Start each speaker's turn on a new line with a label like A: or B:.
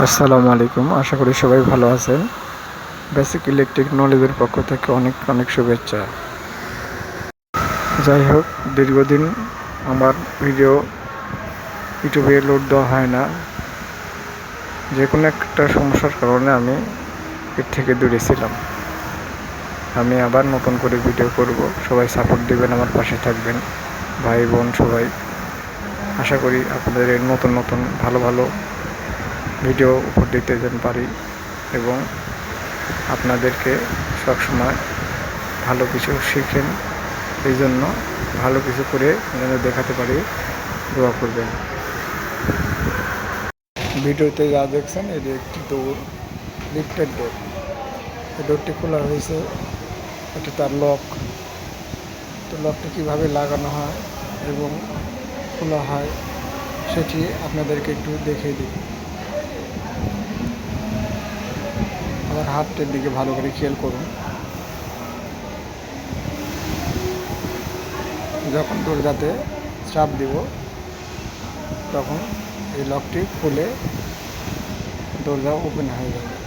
A: আসসালামু আলাইকুম। আশা করি সবাই ভালো আছেন। বেসিক ইলেকট্রিক নলেজের পক্ষ থেকে অনেক অনেক শুভেচ্ছা। যাই হোক, দীর্ঘদিন আমার ভিডিও ইউটিউবে লোড দেওয়া হয় না। যে কোনো একটা সমস্যার কারণে আমি এর থেকে দূরে ছিলাম। আমি আবার নতুন করে ভিডিও করব। সবাই সাপোর্ট দিবেন, আমার পাশে থাকবেন। ভাই, বোন, সবাই। আশা করি আপনাদের নতুন নতুন, ভালো ভালো ভিডিও উপর দিতে যেন পারি এবং আপনাদেরকে সবসময় ভালো কিছু শিখেন। এই জন্য ভালো কিছু করে যেন দেখাতে পারি, দোয়া করবেন। ভিডিওতে যা দেখছেন, এটি একটি দৌড় লিফটের ডোর এই ডোরটি খোলা হয়েছে, এটি তার লক তো লকটি কীভাবে লাগানো হয় এবং খোলা হয়, সেটি আপনাদেরকে একটু দেখিয়ে দিই। হাতটার দিকে ভালো করে খেয়াল করুন। যখন দরজাতে চাপ দিব, তখন এই লকটি খুলে দরজা ওপেন হয়ে যাবে।